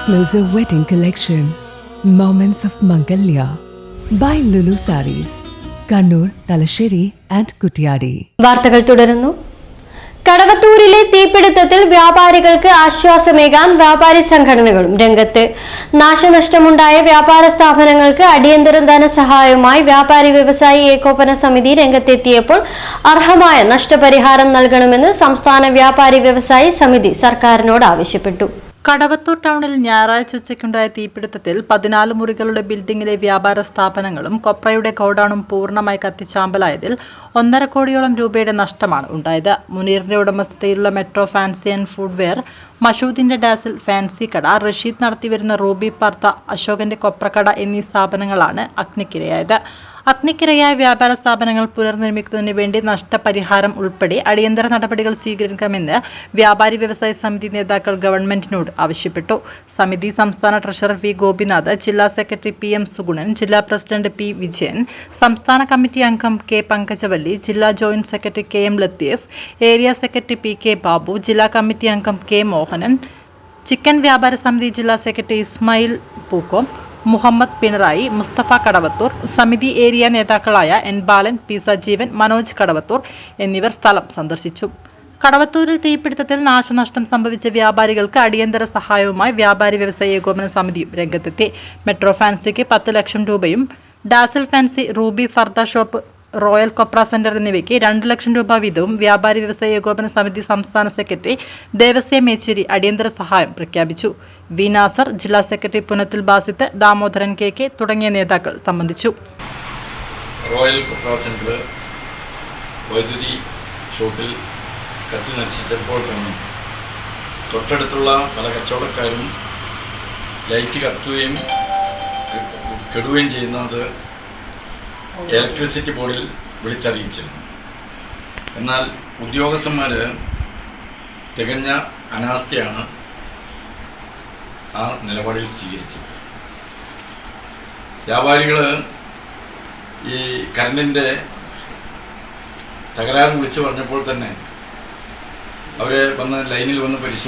exclusive wedding collection, Moments of Mangalya, by Lulu Saris, Kannur, Talasheri, and Kuttiyadi വാർത്തകൾ തുടരുന്നു. കടവത്തൂരിലെ തീപിടുത്തത്തിൽ വ്യാപാരികൾക്ക് ആശ്വാസമേകാൻ വ്യാപാരി സംഘടനകളും രംഗത്ത്. നാശനഷ്ടമുണ്ടായ വ്യാപാര സ്ഥാപനങ്ങൾക്ക് അടിയന്തര ധനസഹായവുമായി വ്യാപാരി വ്യവസായി ഏകോപന സമിതി രംഗത്തെത്തിയപ്പോൾ അർഹമായ നഷ്ടപരിഹാരം നൽകണമെന്ന് സംസ്ഥാന വ്യാപാരി വ്യവസായി സമിതി സർക്കാരിനോട് ആവശ്യപ്പെട്ടു. കടവത്തൂർ ടൗണിൽ ഞായറാഴ്ച ഉച്ചയ്ക്കുണ്ടായ തീപിടുത്തത്തിൽ പതിനാല് മുറികളുടെ ബിൽഡിംഗിലെ വ്യാപാര സ്ഥാപനങ്ങളും കൊപ്രയുടെ ഗോഡൌണും പൂർണമായി കത്തിച്ചാമ്പലായതിൽ ഒന്നര കോടിയോളം രൂപയുടെ നഷ്ടമാണ് ഉണ്ടായത്. മുനീറിന്റെ ഉടമസ്ഥതയിലുള്ള മെട്രോ ഫാൻസി ആൻഡ് ഫുഡ്വെയർ മഷൂദിന്റെ ഡാസിൽ ഫാൻസി കട റഷീദ് നടത്തിവരുന്ന റൂബി പാർത്ത അശോകന്റെ കൊപ്രക്കട എന്നീ സ്ഥാപനങ്ങളാണ് അഗ്നിക്കിരയായത്. അഗ്നിക്കിരയായ വ്യാപാര സ്ഥാപനങ്ങൾ പുനർനിർമ്മിക്കുന്നതിന് വേണ്ടി നഷ്ടപരിഹാരം ഉൾപ്പെടെ അടിയന്തര നടപടികൾ സ്വീകരിക്കണമെന്ന് വ്യാപാരി വ്യവസായ സമിതി നേതാക്കൾ ഗവൺമെന്റിനോട് ആവശ്യപ്പെട്ടു. സമിതി സംസ്ഥാന ട്രഷറർ വി ഗോപിനാഥ് ജില്ലാ സെക്രട്ടറി പി എം സുഗുണൻ ജില്ലാ പ്രസിഡന്റ് പി വിജയൻ സംസ്ഥാന കമ്മിറ്റി അംഗം കെ പങ്കജവല്ലി ജില്ലാ joint secretary K M Latheef area secretary P K Babu ജില്ലാ കമ്മിറ്റി അംഗം കെ മോഹനൻ ചിക്കൻ വ്യാപാര സമിതി ജില്ലാ സെക്രട്ടറി ഇസ്മായിൽ പൂക്കോം മുഹമ്മദ് പിണറായി മുസ്തഫ കടവത്തൂർ സമിതി ഏരിയ നേതാക്കളായ എൻ ബാലൻ പി സജീവൻ മനോജ് കടവത്തൂർ എന്നിവർ സ്ഥലം സന്ദർശിച്ചു. കടവത്തൂരിൽ തീപിടുത്തത്തിൽ നാശനഷ്ടം സംഭവിച്ച വ്യാപാരികൾക്ക് അടിയന്തര സഹായവുമായി വ്യാപാരി വ്യവസായ ഏകോപന സമിതിയും രംഗത്തെത്തി. മെട്രോ ഫാൻസിക്ക് പത്ത് ലക്ഷം രൂപയും dazzle fancy Ruby Farda shop royal copra centre എന്നിവയ്ക്ക് രണ്ട് ലക്ഷം രൂപ വീതവും വ്യാപാരി വ്യവസായ ഏകോപന സമിതി സംസ്ഥാന സെക്രട്ടറി ദേവസ്യ മേച്ചേരി അടിയന്തര സഹായം പ്രഖ്യാപിച്ചു. വി നാസർ ജില്ലാ secretary Punathil Basith Damodaran K K തുടങ്ങിയ നേതാക്കൾ സംബന്ധിച്ചു. റോയൽ കൊപ്ര സെന്റർ വൈദ്യുതി ഷോപ്പിൽ കത്തി നശിച്ചപ്പോൾ തന്നെ തൊട്ടടുത്തുള്ള പല കച്ചവടക്കാരും ലൈറ്റ് കത്തുകയും കെടുകയും ചെയ്യുന്നത് ഇലക്ട്രിസിറ്റി ബോർഡിൽ വിളിച്ചറിയിച്ചിരുന്നു. എന്നാൽ ഉദ്യോഗസ്ഥന്മാർ തികഞ്ഞ അനാസ്ഥയാണ് ആ നിലപാടിൽ സ്വീകരിച്ചത്. വ്യാപാരികൾ ഈ കറണ്ടിന്റെ തകരാറ് വിളിച്ചു പറഞ്ഞപ്പോൾ തന്നെ അവരെ വന്ന് ലൈനിൽ വന്ന് പരിശോധിച്ചു